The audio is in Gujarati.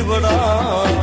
જીવડા